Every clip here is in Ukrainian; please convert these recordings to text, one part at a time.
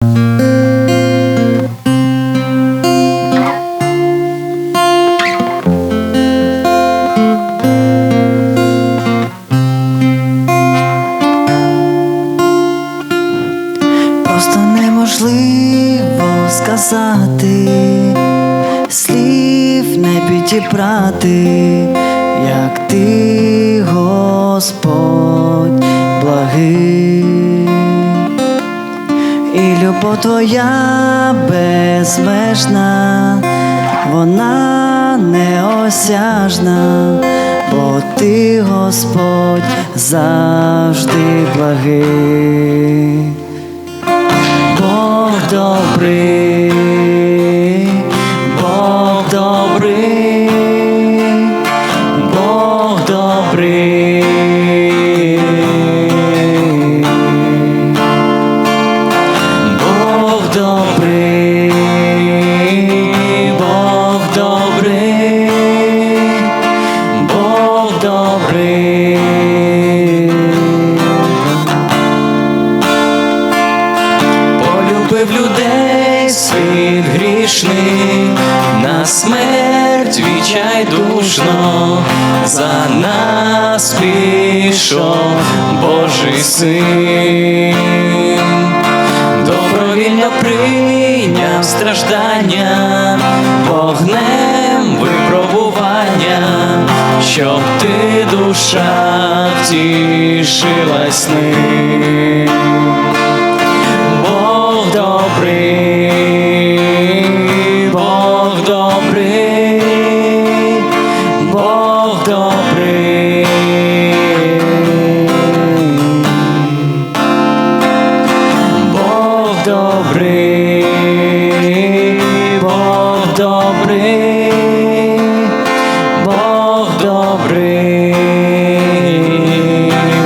Просто неможливо сказати, слів не підібрати, як ти, Господь, благий, любов твоя безмежна, вона неосяжна, бо ти, Господь, завжди благий. Бог добрий, полюбив людей світ грішний, на смерть відчайдушно за нас пішов Божий син, добровільно прийняв страждання, вогнем випробування, щоб ти душа втішилась ним. Добрий, Бог добрий, Бог добрий,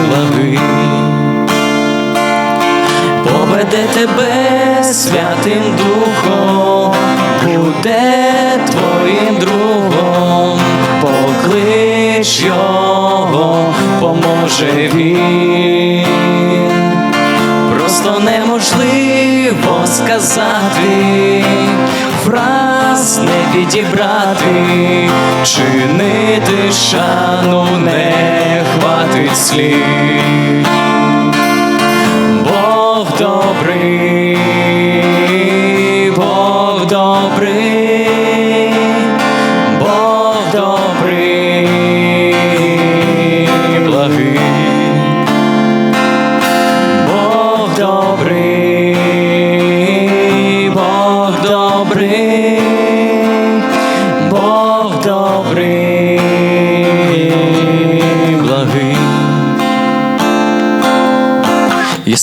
благий поведе тебе святим духом, буде твоїм другом, поклич його, поможе він. Просто неможливо сказати, фраз не підібрати, чинити шану не хватить слів. Бог добрий, Бог добрий,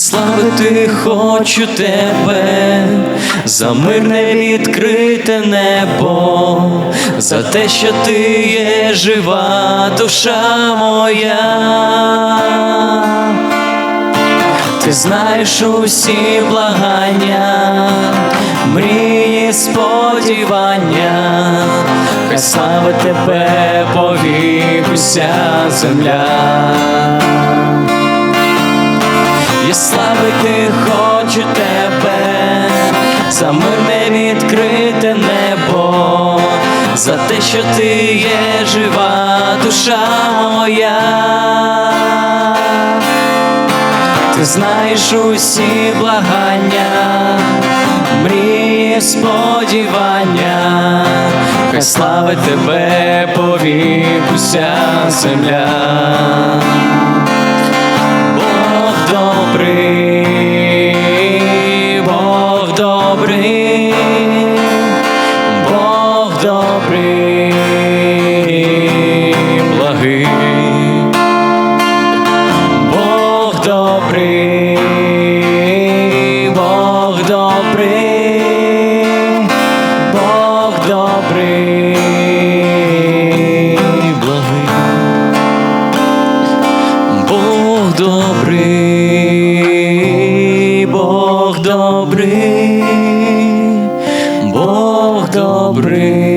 славити хочу тебе за мирне відкрите небо, за те, що ти є жива душа моя. Ти знаєш усі благання, мрії, сподівання, хай слави тебе повік уся земля. Славити хочу тебе за мирне відкрите небо, за те, що ти є жива душа моя. Ти знаєш усі благання, мрії, сподівання, хай славить тебе повік земля. добрий, благий, Бог добрий, Бог добрий, Бог добрий, благий, Бог добрий, Бог добрий. Бог добрий.